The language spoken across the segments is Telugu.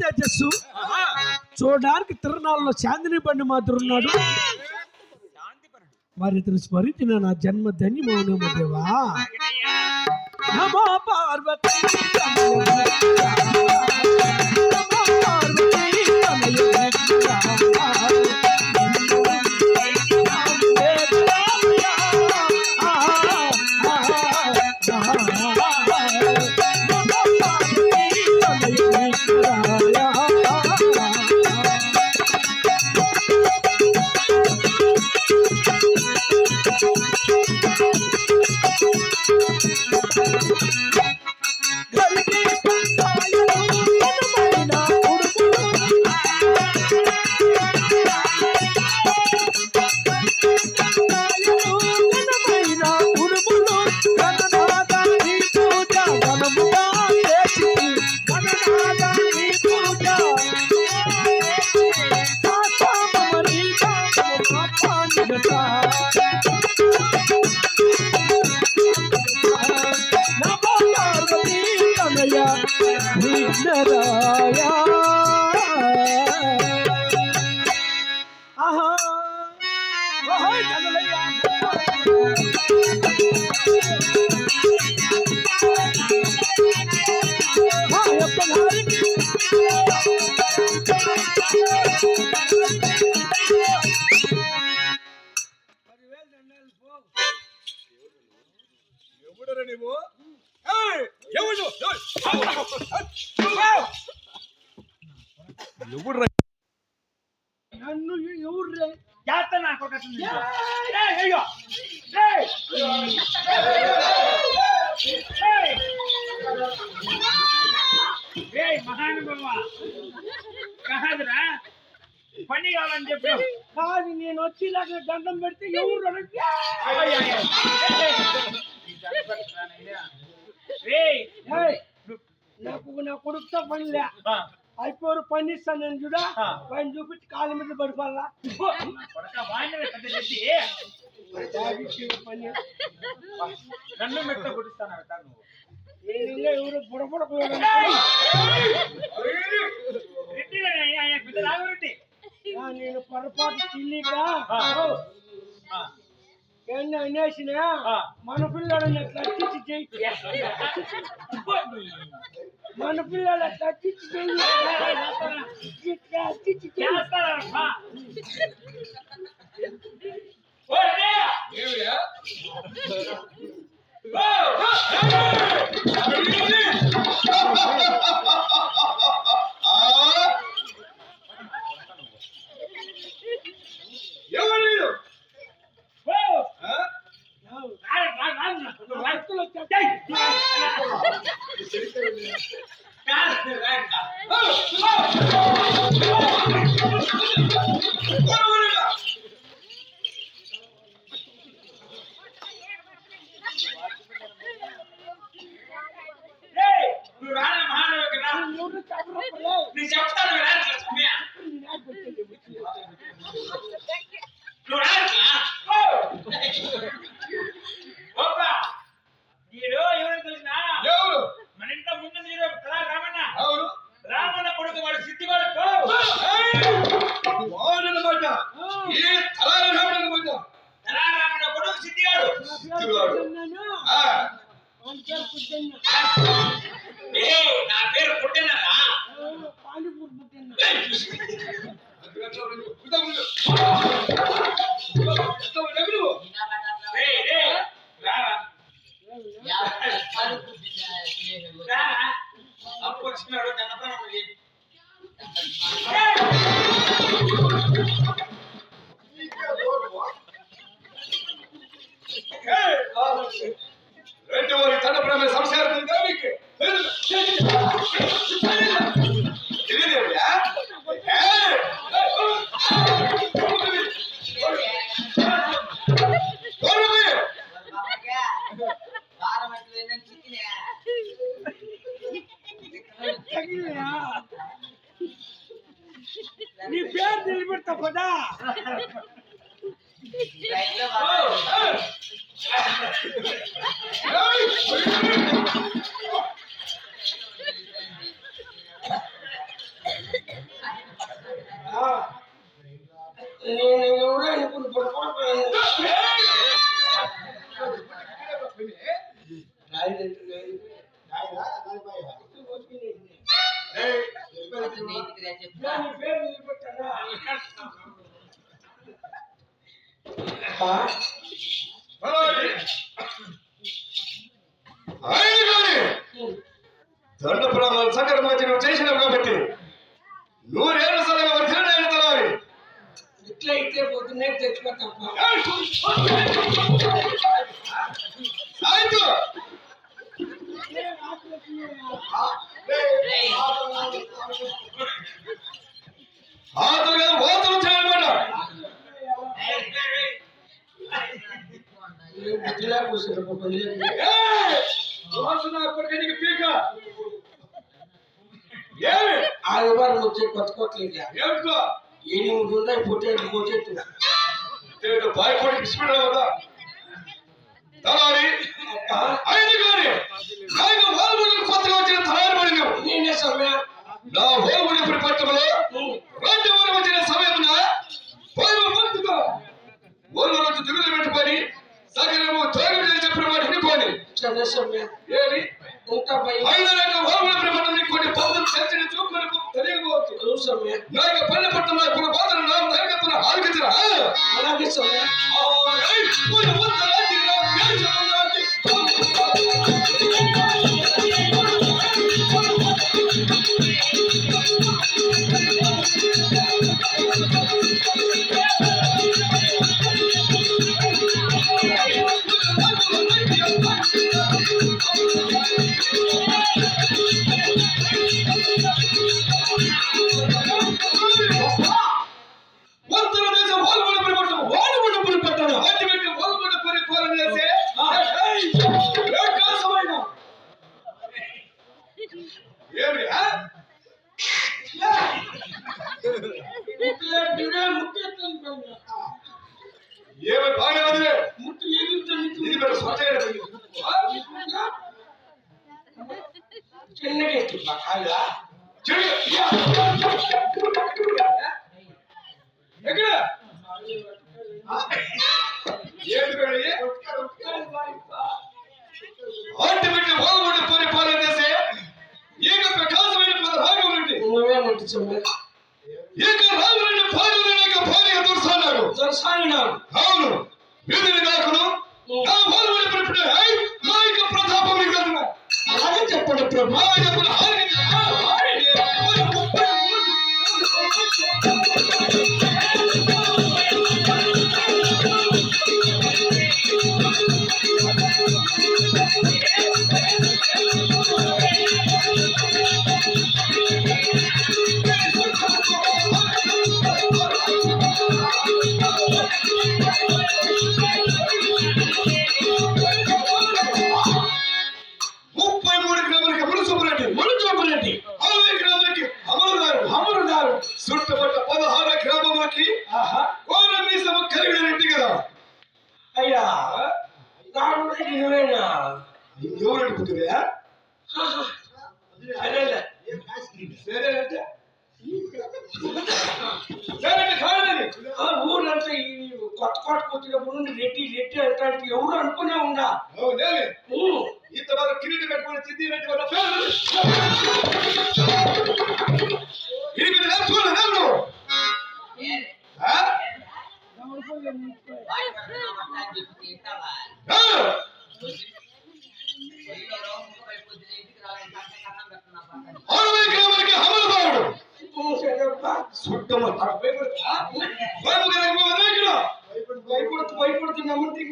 తేజస్సు. చూడడానికి తిరునాళ్ళలో చాందిని బండి మాత్రం ఉన్నాడు. మరి ఇతను స్మరించిన నా జన్మ ధన్యమౌనము దేవా. నమో నమో పార్వతీ ಶುದ್ಧರಾಯ ఎవడురా? నన్ను ఎవరు జాగ్రత్త నాకు ఒక మహానుభావ! కాదురా? పని కావాలని చెప్పు కాదు నేను వచ్చి ఇలాగ దండం పెడితే ఎవరు అనొచ్చు? ఏయ్, ఏయ్, నాకు నా కొడుకుతో పనిలే అయిపోరు పని ఇస్తాను నేను చూడా. పని చూపించి కాళ్ళ మీద పడిపోవాలా పని నన్ను మెట్ట ఎవరు బుడబుడ రెడ్డి పెద్ద రాగరెడ్డి నేను పొరపాటు ఎన్ని అనేసిన. మన పిల్లడని తగ్గించి చెయ్యి మన పిల్లల తగ్గించి చెయ్యి ఇట్లా తగ్గించి చెయ్యి Yeah. నీ పేరు నిలబెడతా పదా oh. pot. పీక. ఆ వివరణ వచ్చే కొత్త కొత్త ఏమిటో ఏమి ఉంటుందా పొట్టేట్లు కోచెట్టు భయపడి ఇష్టపడే కదా. తలారి ఐదు గారి నాయకు వాల్మూలి పత్రిక వచ్చిన తలారి పడి నేనే సమయ నా వాల్మూలి పత్రికలో రాజ్యవారం వచ్చిన సమయం పైన పంతుగా ఒళ్ళు రోజు దిగులు పెట్టుకొని సగనము తోగి కొన్ని పద్ధతులు చర్చని చూపుకొని తెలియకపోవచ్చు. నా యొక్క పని పట్ల so mit. ಪತ್ಕೊಟ್ಕೋತೀರ ಮುಂದೆ ರೆಡ್ಡಿ ರೆಡ್ಡಿ ಅಂತ ಹೇಳ್ತೀವಿ ಅವರು ಅನ್ಕೊಂಡೆ ಅವ್ನ ಹ್ಞೂ ಈ ತರ ಕಿರೀಟ ಕಟ್ಕೊಂಡು ಸಿದ್ದಿ ರೆಡ್ಡಿ ಬಂದ ಸುಟ್ಟಮ್ಮ భయపడుతూ భయపడుతూ నమ్మంటే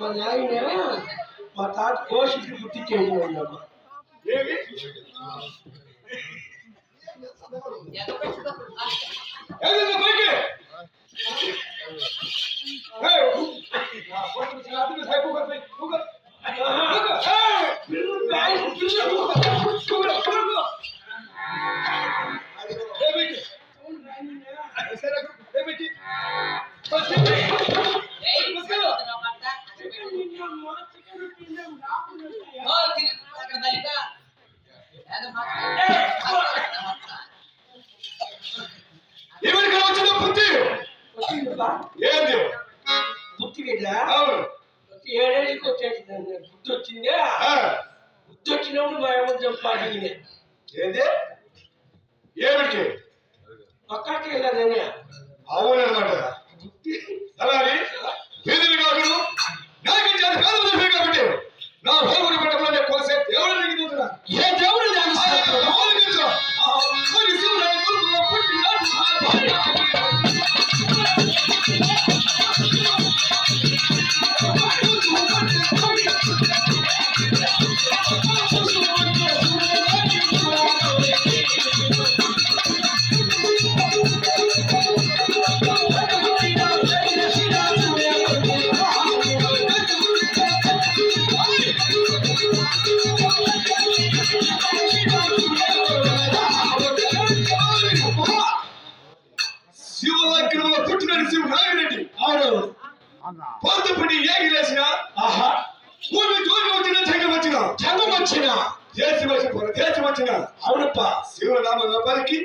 మా నాయన మా తాత కోసికి బుద్ధి చేయండి ఎవరికి వచ్చిన బుద్ధి? ఏంది బుద్ధి కదా అవును. ఏడేళ్ళకి వచ్చేసింది బుద్ధి వచ్చిందే? బుద్ధి వచ్చినప్పుడు మా ఏమో చంపాలి ఏంది? ఏమిటి? పక్కకి వెళ్ళదని అవునన్నమాట. అలాగే వీధులు కాకులు నాకు కాలం జరిపాయి కాబట్టి నా భూముని పట్టణంలో నేను కొలిసే దేవుడు ఏ దేవుడు ఆలోచించు. మరి దేశం దేశం వచ్చిన అవునప్ప. శివనామ పలికి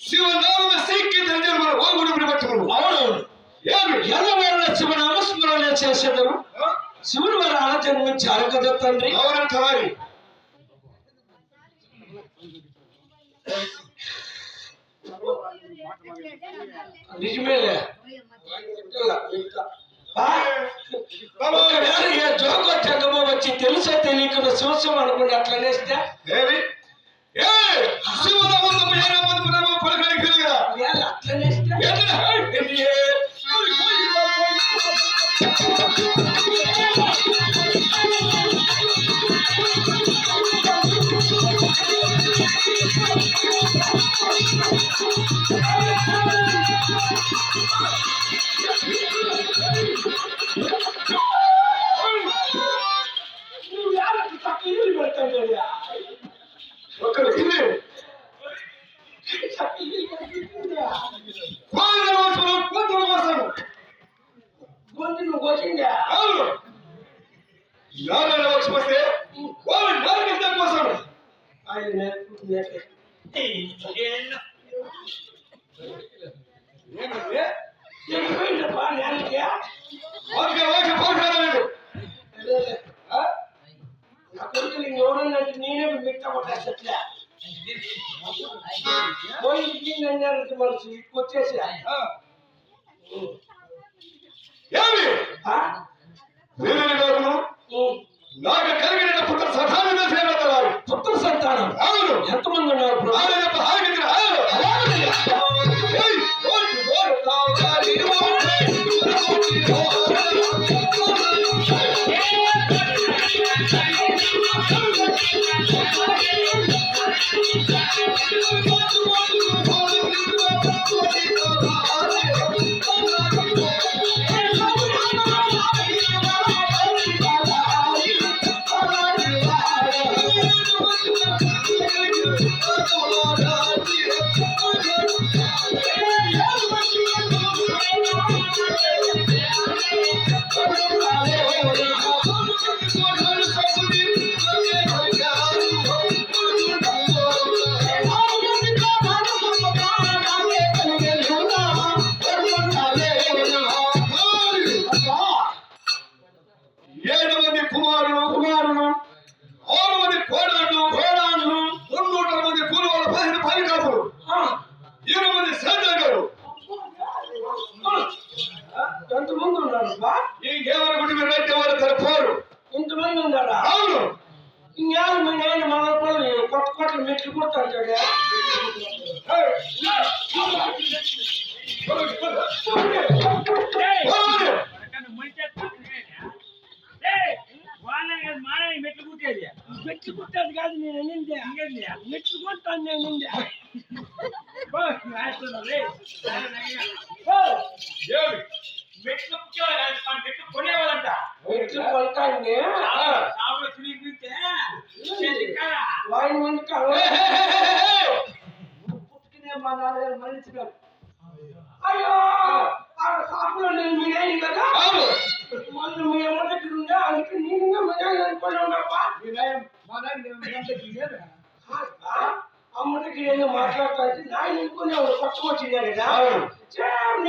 శివనామ సైక్య తండ్రి మన ఓగుడు పట్టుకును అవునవును. ఏమి? ఎల్లవేళ శివ నామస్మరణ చేసేదరు శివుడు వారి ఆన జన్మించారు కదా తండ్రి. అవునంట వారి నిజమేలే? ఒకవేళ ఏ జోకో జగమో వచ్చి తెలుసా తెలియకుండా చూసాం అనుకుని అట్లనేస్తే కోసిందా అవును. నారాయణ వచ్చి వస్తే వాళ్ళు నాలుగు కోసం ఆయన ఎడిపోయిందప్పా నేలకి వారికి వాకి పోరాడలేదు నా కొడుకు నేను ఎవడన్నట్టు నేనే మిట్ట కొట్టేసట్లే? పోయి ఇంటికి నన్ను మనసు వచ్చేసి ఏమి? వీరుని గారును నాకు కలిగిన పుత్ర సధానంగా సేవతారు పుత్ర సంతానం? అవును. ఎంతమంది ఉన్నారు? ప్రభు? ఎంతమంది ఉన్నారబ్బా. ఈ దేవర గుడి మీద ఎవరు తరపువారు ఇంతమంది ఉన్నారా? అవును. ఇంకెవరు మీ నాయన మన కొత్త కోట్లు మెట్లు కొడతాడు మెట్లు కుట్టేది. మెట్లు కుట్టేది కాదు నేను ఎన్నిందే మెట్లు కొట్టాను నేను ఎన్నిందే మెట్లు కుట్టేవాళ్ళు మన మెట్లు కొనేవాళ్ళంట. మెట్లు కొట్టాను షాపులో తిరిగితే చెల్లికారా వాయిన్ ముందు పుట్టుకునే మా నాన్నగారు మరణించినారు అయ్యో! ఆ షాపులో నేను మీరేది కదా? అవును. మొన్న మీ అమ్మ దగ్గర ఉండే అందుకే నేను మీరేది అనుకుని ఉన్నప్పా అమ్మ దగ్గర ఏదో మాట్లాడుతా అంటే నాయన అనుకుని పక్కకు వచ్చినారు కదా అవును. సేమ్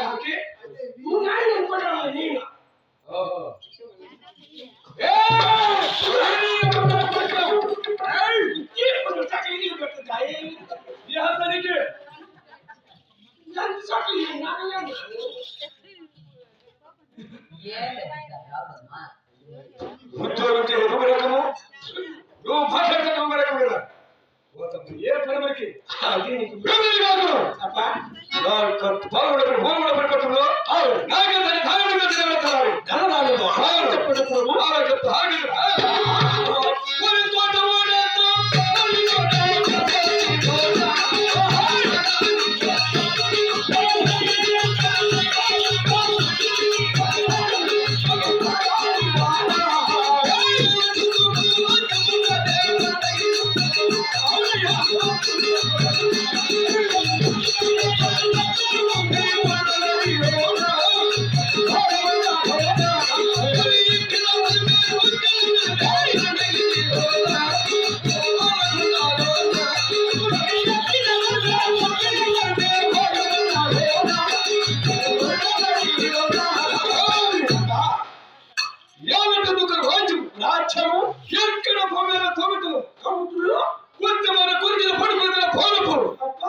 నీ మాత్రం ఉన్నాడా ఓకే నువ్వు నాయన అనుకున్నావు నేను ఇప్పుడు ಹೌದು ಹೌದು ಉತ್ತಮವರ ಕುರಿತು ಪಡಿಬಲ್ಲ ಫಾಲೋ ಫಾಲೋ ಅಪ್ಪ